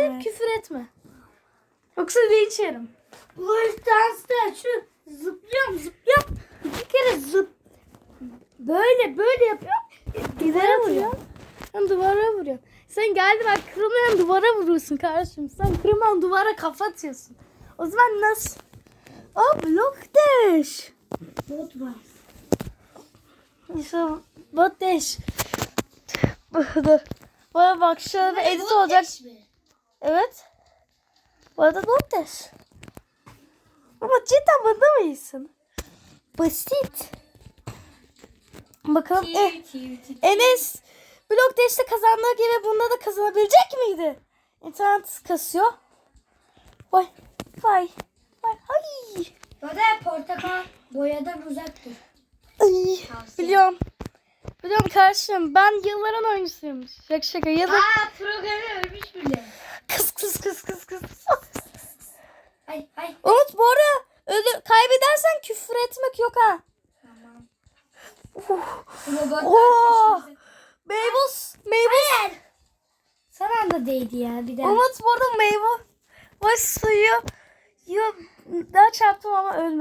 edip Evet. küfür etme. Yoksa linç yerim. Bu dansta şu zıplıyorum zıplıyorum. İki kere zıp. Böyle böyle yapıyorum. Duvara vuruyorsun. Hem duvara vuruyorsun. Sen geldin bak kırılmayan duvara vuruyorsun kardeşim. Sen kırılmayan duvara kafa atıyorsun. O zaman nasıl? Aa blok dash. Bot var. İşte bot. Dur. Bana bak şöyle bir edit olacak. Evet. Bu arada dash. Ama cidden bunda mı iyisin? Basit. Bakalım. Eh, Enes blok dash'te kazandığı gibi bunda da kazanabilecek miydi? İnternet kasıyor. Vay. Vay. Vay. Ay. Bana portakal boyadan uzak dur. Ay. Biliyorum. Biliyorum kardeşim. Ben yılların oyuncusuyum. Şaka şaka. Yıllar... Aa programı ölmüş bile. Kız kız kız kız kız. Ay ay. Umut bu ara ölü, kaybedersen küfür etmek yok ha. Tamam. Uh. Oo. peşimize. Meybus. Meybus. Son anda değdi ya bir daha. Umut bu arada meyve. Suyu. Yo, daha çarptım ama ölmedim.